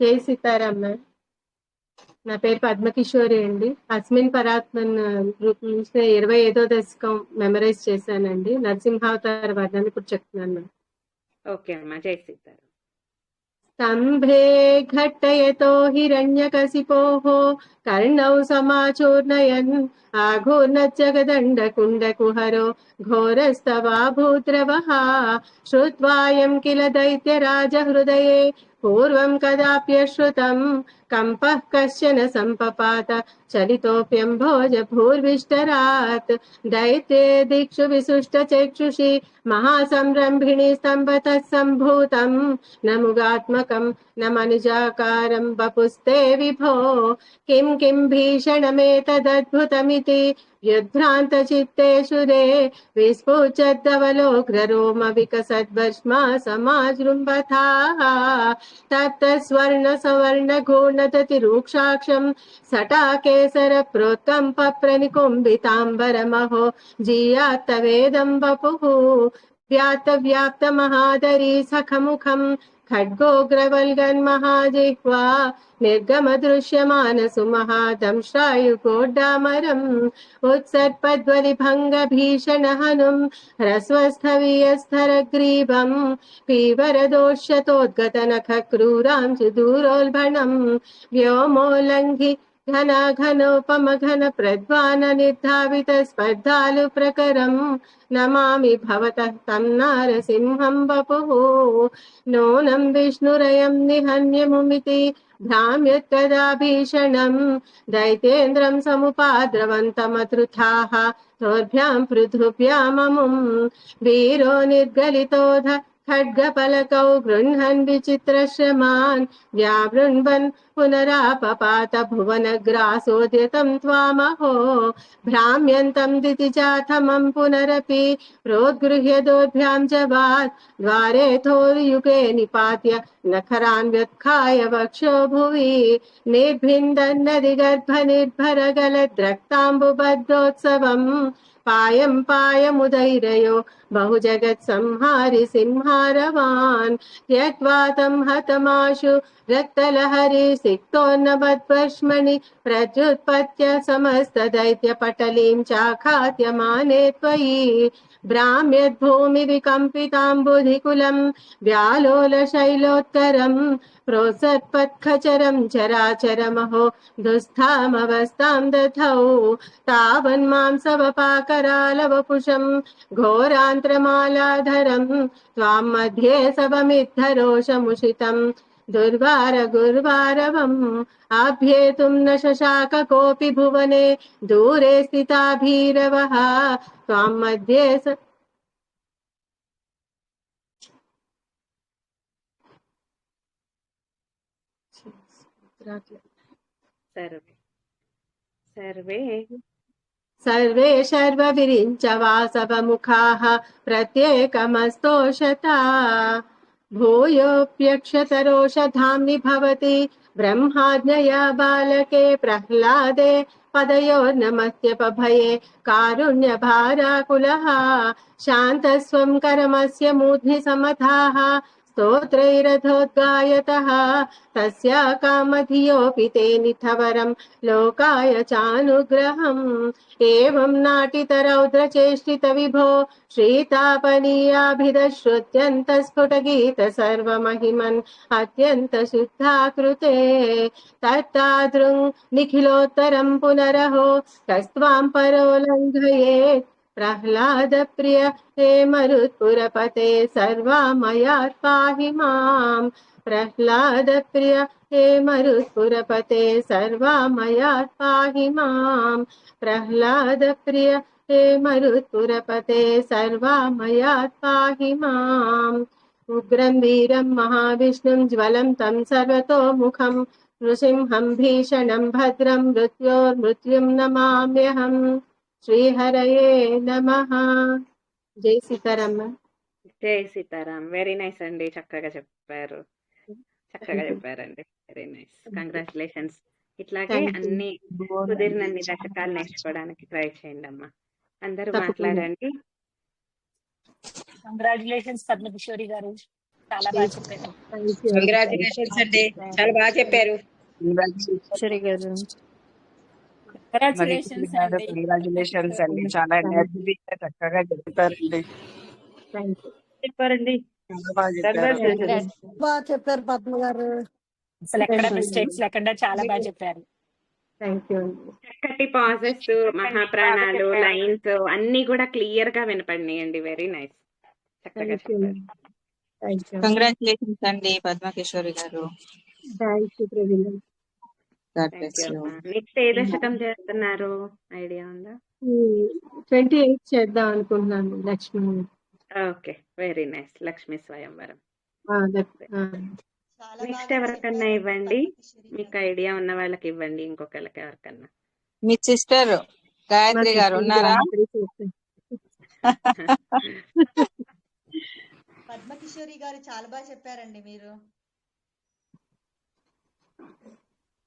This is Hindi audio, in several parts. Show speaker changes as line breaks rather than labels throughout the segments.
జై సీతారాం మ్యామ్ నా పేరు పద్మకిషోరి అండి అస్మిన్ పరాత్మన్ గ్రూప్ నుంచి ఇరవై ఐదో దశకం మెమరైజ్ చేశానండి నరసింహావతార వర్ణాన్ని ఇప్పుడు చెప్తున్నాను మ్యామ్
ఓకే అమ్మా జై సీతారాం
स्तम्भे घट्टयतो हिरण्यकशिपोः कर्णौ समाचूर्णयन् आघूर्णजगदण्डकुण्डकुहरो घोरस्तवा भूद्रवः श्रुत्वायं किल दैत्यराजहृदये पूर्वं कदाप्यश्रुतं, कम्पः कश्चन सम्पपात चलितोऽप्यम्भोज भूर्विष्टरात् दैत्ये दिक्षु विसुष्टचक्षुषि महासंरम्भिणी स्तम्भतः सम्भूतं। न मुगात्मकं, न मनुजाकारं, वपुस्ते विभो। किं किं भीषणमेतदद्भुतमिति व्युद्भ्रान्तचित्तेषु रे विस्फुचद्दवलोग्ररोमविकसद्वर्ष्मा समाजृम्भथाः तप्तस्वर्णसवर्णघूर्णततिरूक्षाक्षं सटाकेसरप्रोत्कम्पप्रनिकुम्बिताम्बरमहो जीयात्तवेदं वपुः व्याप्तव्याप्तमहादरी सखमुखं खड्गोग्रवल्गन्महाजिह्वा निर्गमदृश्यमानसुमहादंश्रायुकोड्डामरम् उत्सर्पद्वलिभङ्गभीषणहनुं ह्रस्वस्थवीयस्थरग्रीवं पीवरदोष्यतोद्गतनखक्रूरां सुदूरोल्बणं व्योमोल्लङ्घि घन घनोपम घन प्रध्वान निर्धावित स्पर्धालु प्रकरं। नमामि भवतः तं नारसिंहं वपुः। नूनं विष्णुरयं निहन्यमुमिति भ्राम्यत्कदा भीषणं दैतेन्द्रं समुपाद्रवन्तमतृथाः तोर्भ्यां पृथुभ्याममुं। वीरो निर्गलितोध खड्गपलकौ गृह्णन् विचित्रश्रमान् व्यावृण्वन् पुनरापपात भुवनग्रासोद्यतं त्वामहो। भ्राम्यन्तं दितिजाथमं पुनरपि प्रोद्गृह्य दोर्भ्यां जवात् द्वारेथोर्युगे निपात्य नखरान् व्यत्खाय वक्षो भुवि। निर्भिन्दन्नदिगर्भनिर्भरगलद्रक्ताम्बुबद्धोत्सवम् पायं पायमुदैरयो बहुजगत्संहारि सिंहारवान्। त्यक्त्वा तं हतमाशु रक्तलहरि सिक्तोन्नवद्वश्मणि प्रत्युत्पत्य समस्तदैत्यपटलीं चाखाद्यमाने त्वयि। भ्राम्यद्भूमिविकम्पिताम्बुधिकुलं व्यालोलशैलोत्करं प्रोत्सत्पत्खचरं चराचरमहो दुःस्थामवस्थां दधौ तावन्मां सवपाकरालवपुषं घोरान्त्रमालाधरं त्वां मध्ये सवमिद्धरोषमुषितं दुर्वार गुर्वारवम् आभ्येतुं न शशाक कोऽपि भुवने। दूरे स्थिता भीरवः। त्वां मध्ये स
सर्वे। सर्वे।
सर्वे शर्वविरिञ्च वासवमुखाः प्रत्येकमस्तोषता। भूयोऽप्यक्षतरोषधाम्नि भवति। ब्रह्माज्ञया बालके प्रह्लादे पदयोर्नमस्त्यपभये कारुण्यभाराकुलः शान्तस्वं करमस्य मूर्ध्नि समथाः स्तोत्रैरथोद्गायतः, तस्या कामधियोऽपि ते निथवरं लोकाय चानुग्रहम्। एवं नाटितरौद्रचेष्टितविभो श्रीतापनीयाभिदश्रुत्यन्तस्फुटगीत सर्वमहिमन् अत्यन्तशुद्धाकृते। तत्तादृङ् निखिलोत्तरं पुनरहो कस्त्वां परो प्रह्लादप्रिय, हे मरुत्पुरपते सर्वामयात् पाहि माम्। प्रह्लादप्रिय, हे मरुत्पुरपते सर्वामयात् पाहि माम्। प्रह्लादप्रिय, हे मरुत्पुरपते सर्वामयात् पाहि माम्। उग्रं वीरं महाविष्णुं, ज्वलं तं सर्वतोमुखं। नृसिंहं भीषणं भद्रं, मृत्योर्मृत्युं नमाम्यहम्। శ్రీహరయే నమ. జై సీతారామ
జై సీతారాం. వెరీ నైస్ అండి. చక్కగా చెప్పారు. చక్కగా చెప్పారండి. వెరీ నైస్ కంగ్రాచులేషన్స్ ఇట్లాగే. అన్ని కుదిరినన్ని దశకాలు నేర్చుకోవడానికి ట్రై చేయండి అమ్మా. అందరూ. మాట్లాడండి.
కంగ్రాచులేషన్స్ పద్మకిషోరి గారు. చాలా బాగా చెప్పారు.
కంగ్రాచులేషన్స్ అండి. చాలా బాగా చెప్పారు.
గారు.
కంగ్రాచులేషన్స్
అండి
చాలా ఎనర్జీగా చక్కగా
చెప్పారండి.
చాలా బాగా చెప్పారు.
పద్మ గారు.
అసలు ఎక్కడ మిస్టేక్స్ లేకుండా చాలా బాగా చెప్పారు.
థ్యాంక్ యూ అండి
చక్కటి పాజెస్ మహాప్రాణాలు లైన్స్ అన్ని కూడా క్లియర్గా వినపడినాయండి. వెరీ నైస్ చక్కగా చెప్పారు.
కంగ్రాచులేషన్స్ అండి పద్మకిషోరి గారు.
Thank you Praveena
God
thank
bless
you
you
next ఏ దశకం చేస్తున్నారు? ఐడియా ఉందా?
ట్వంటీ ఎయిట్ చేద్దాం అనుకుంటున్నాను
Lakshmi. Okay very
nice. Lakshmi Swayamvaram.
Next ఎవరికన్నా ఇవ్వండి? మీకు ఐడియా ఉన్న వాళ్ళకి ఇవ్వండి ఇంకొకరికి ఎవరికన్నా.
మీ సిస్టర్ గాయత్రి గారు ఉన్నారా?
పద్మకిషోరి గారు చాలా బాగా చెప్పారండి మీరు.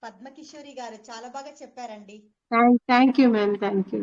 పద్మకిషోరి గారు చాలా బాగా చెప్పారండి.
Thank you ma'am thank you